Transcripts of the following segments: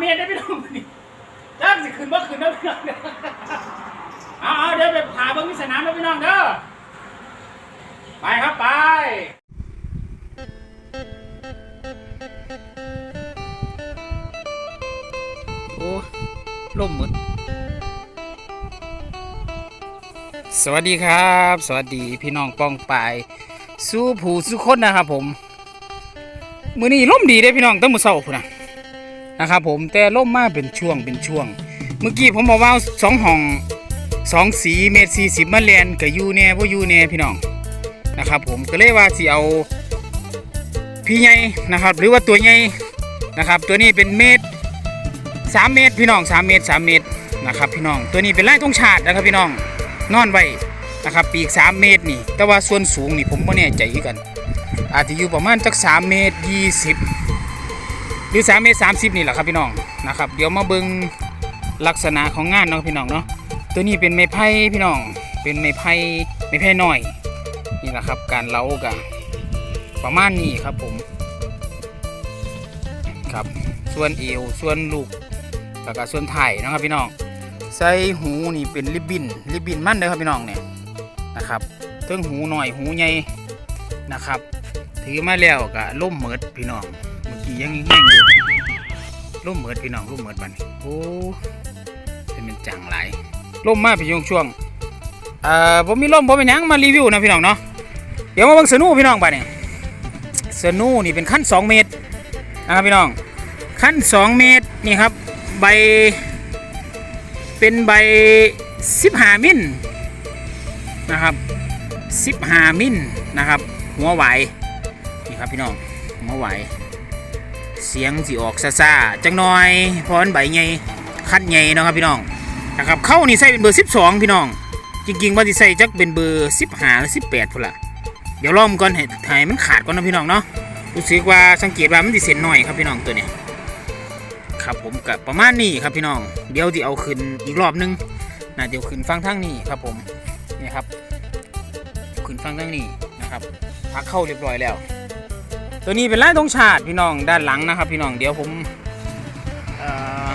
เมตรได้พี่น้องนี่จ้างสิขึ้นบ่ขึ้นนะพี่น้องเด้อเอาเอาเดี๋ยวไปหาเบิ่งที่สนามนะพี่น้องเด้อไปครับไปโอ้ล่มหมดสวัสดีครับ สวัสดีพี่น้องป้องปายสู้ผู้สู้คนนะครับผม มือนี้ล่มดีได้พี่น้องตั้งมือเศร้าพุ่นนะ นะครับผมแต่ล่มมาเป็นช่วงเป็นช่วง เมื่อกี้ผมบอกว่าสองห้องสองสีเมตรสี่สิบมาเรนกับยูเน่พ่ยูเน่พี่น้องนะครับผมก็เลยว่าสิเอาพี่ใหญ่นะครับ หรือว่าตัวใหญ่นะครับตัวนี้เป็นเมตรสามเมตรพี่น้องสามเมตรสามเมตรนะครับพี่น้องตัวนี้เป็นไร่ทงชาตินะครับพี่น้องนอนไว้นะครับปีกสามเมตรนี่ แต่ว่าส่วนสูงนี่ผมไม่แน่ใจกัน อาจจะอยู่ประมาณจักสามเมตรยี่สิบ หรือสามเมตรสามสิบนี่แหละครับพี่น้องนะครับเดี๋ยวมาเบิ่งลักษณะของงานเนาะพี่น้องเนาะตัวนี้เป็นไม้ไผ่พี่น้องเป็นไม้ไผ่ไม้ไผ่น้อยนี่แหละครับการเล้ากันประมาณนี้ครับผมครับส่วนเอวส่วนลูกแล้วก็ส่วนไถ่ายนะครับพี่น้องใส่หูนี่เป็นริบบินริบบินมันเด้อครับพี่น้องเนี่ยนะครับเทิงหูหน่อยหูใหญ่นะครับ ถือมาแล้วก็ล่มเหมิดพี่น้องี่ยังแห้งอยู่ล่มเหมิดพี่น้องล่มเหมิดบันโอ้เป็นเป็นจังหลายล่มมากพี่ช่วงช่วงเอ่อผมมีล่มผมเป็นยังมารีวิวนะพี่น้องเนาะเดี๋ยวมาเบิ่งสนูพี่น้องบัดเนี่ยสนูนี่เป็นขั้น 2 เมตรนะครับพี่น้องขั้น 2 เมตรนี่ครับใบเป็นใบ15มิลนะครับ15มิลนะครับหัวไหวนี่ครับพี่น้องหัวไหว เสียงสิออกซาซาๆจังหน่อยพราะมันใบใหญ่คันใหญ่เนาะครับพี่น้องนะครับเข้านี่ใส่เป็นเบอร์ 12 พี่น้อง จริงๆว่าที่ใส่จักเป็นเบอร์15หรือ18พุ่นละเดี๋ยวลองก่อนให้ให้มันขาดก่อนนะพี่น้องเนาะรู้สึกว่าสังเกตว่ามันสิเส้นหน่อยครับพี่น้องตัวเนี้ยครับผมกับประมาณนี้ครับพี่น้อง เดี๋ยวจะเอาขึ้นอีกรอบนึงนะเดี๋ยวขึ้นฟังทั้งนี้ครับผมนี่ครับขึ้นฟังทั้งนี้นะครับพักเข้าเรียบร้อยแล้ว ตัวนี้เป็นลายธงชาติพี่น้องด้านหลังนะครับ พี่น้องเดี๋ยวผมเอ่อ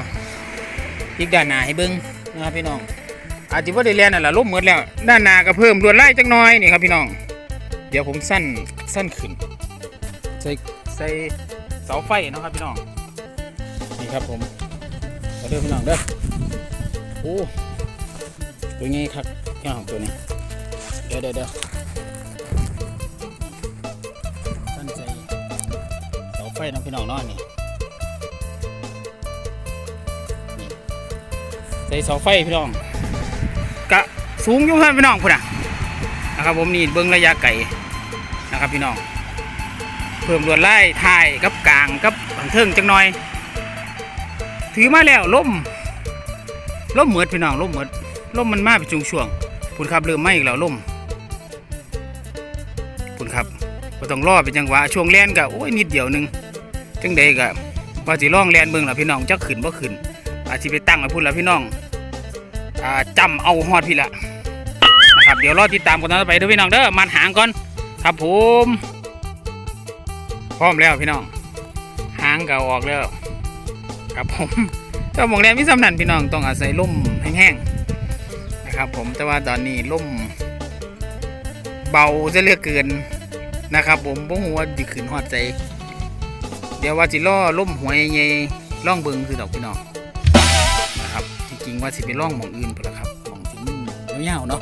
พลิกด้านหน้าให้เบิ้งนะครับพี่น้อง อาจจะว่าได้เรียนน่ะละล่มหมดแล้ว ด้านหน้าก็เพิ่มลวดลายจักหน้อยนี่ครับพี่น้อง เดี๋ยวผมสั้นสั้นขึ้นใส่ใส่เสาไฟเนาะครับพี่น้องนี่ครับผมมาเดิมพี่น้องเด้อโอ้ตัวนี้ครับพี่น้องตัวนี้เดี๋ยวเดี๋ยว น้องพี่น้องนอนนี่ใส่เสาไฟพี่น้อง กะสูงอยุ่งท่านพี่น้องพุ่นน่ะนะครับผมนี่เบิ้องระยะไกลนะครับพี่น้อง เพิ่มลวดไลายถ่ายกับกลางกับบังเทิงจังหน่อย ถือมาแล้วล่มล่มเหมือดพี่น้องล่มเหมือดล่มมันมาเป็นช่วงช่วงๆพุ่นครับเริ่มไหมอีกแล้วล่มพุ่นครับก็ต้องรอเป็นจังหวะช่วงแล่นก็โอ้ยนิดเดียวหนึง จังใดก็ว่าสิล่องแลนเบิ่งล่ะพี่น้องจักขึ้นบ่ขึ้นอาจสิไปตั้งไว้พุ่นล่ะพี่น้องอ่าจำเอาฮอดพี่ละนะครับเดี๋ยวรอติดตามกันต่อไปเด้อพี่น้องเด้อมันหางก่อนครับผมพร้อมแล้วพี่น้องหางก็ออกแล้วครับผมเจ้าหมองแรมมิสำนันพี่น้องต้องอาศัยร่มแห้งๆนะครับ ผมแต่ว่าตอนนี้ร่มเบาจะเลือกเกินนะครับ ผมบ่หัวดิขึ้นหอดใจ เดี๋ยวว่าจิล่อร่มหัวใหญ่ๆล่องเบิงคือดอกพี่น้องนะครับจริงๆว่าสิไปล่องหมองอื่นไปและครับหมองที่มันยาวๆเนาะ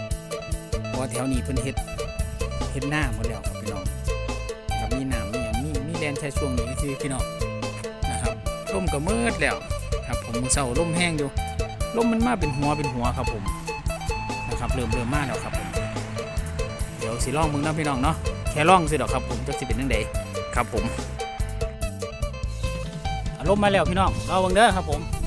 เพราะว่าแถวนี้เพิ่นเฮ็ดเฮ็ดหน้าหมดแล้วครับพี่น้องครับมีน้ำมีอย่างมีมีแลนแค่ช่วงนี้ที่พี่น้องนะครับร่มก็มืดแล้วครับผมมือเศร้าร่มแห้งอยู่ร่มมันมาเป็นหัวเป็นหัวครับผมนะครับเริ่มเริ่มมาแล้วครับผมเดี๋ยวสิล่องมึงนะพี่น้องเนาะแค่ล่องสิดอกครับผมจะสิเป็นยังไงครับผม มมาแล้วพี่น้องเราเบิ่งเด้อครับผม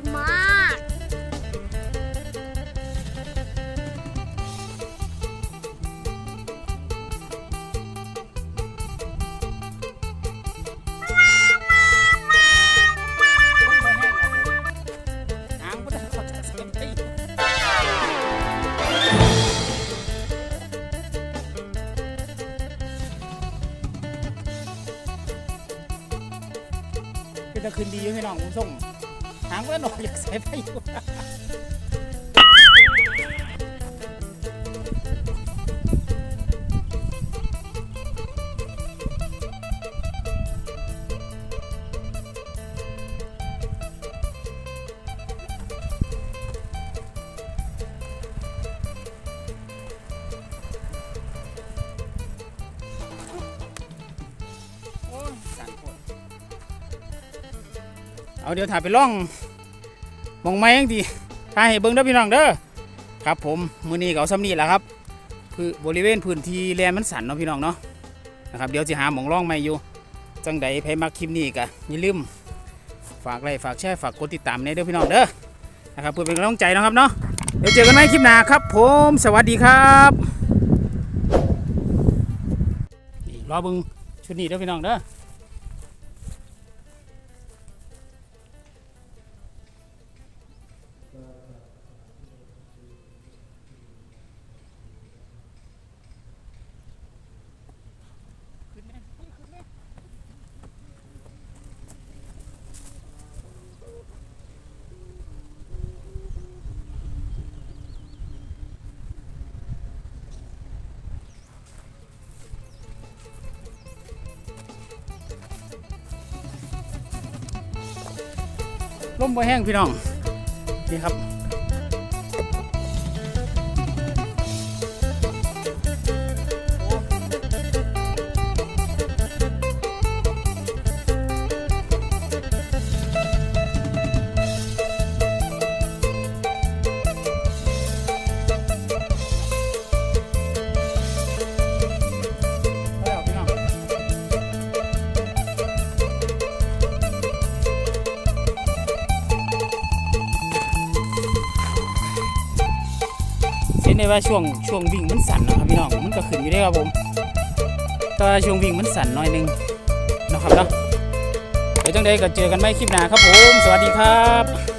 ดมากหางบ่ได้เขาจะเสียไปคือจะคืนดีอยู่พี่น้องผมส่ง หางก็หนอยใส่ไปอยู่เอาเดี๋ยวถ่ายไปล่อง มองไม้ยังดีถ่ายให้เบิ่งเด้อพี่น้องเด้อครับผมมือนี้ก็เอาซ้ำนี่แหละครับคือบริเวณพื้นที่แลนมันสันเนาะพี่น้องเนาะนะครับเดี๋ยวจะหาหมองล่องใหม่อยู่จังใดใครมักคลิปนี้ก็อย่าลืมฝากไลค์ฝากแชร์ฝากกดติดตามในเด้อพี่น้องเด้อนะครับเพื่อเป็นกำลังใจนะครับเนาะเดี๋ยวเจอกันใหม่คลิปหน้าครับ ผมสวัสดีครับรอเบิ่งชุดนี้เด้อพี่น้องเด้อ ลมบ่แห้งพี่น้องนี่ครับ ได้ว่าช่วงช่วงวิ่งมันสั่นนะครับพี่น้องมันก็ขึ้นอยู่ได้ครับผมแต่ว่าช่วงวิ่งมันสั่นหน่อยหนึงนะครับเนาะเดี๋ยวจังใดก็เจอกันใหม่คลิปหน้าครับผม สวัสดีครับ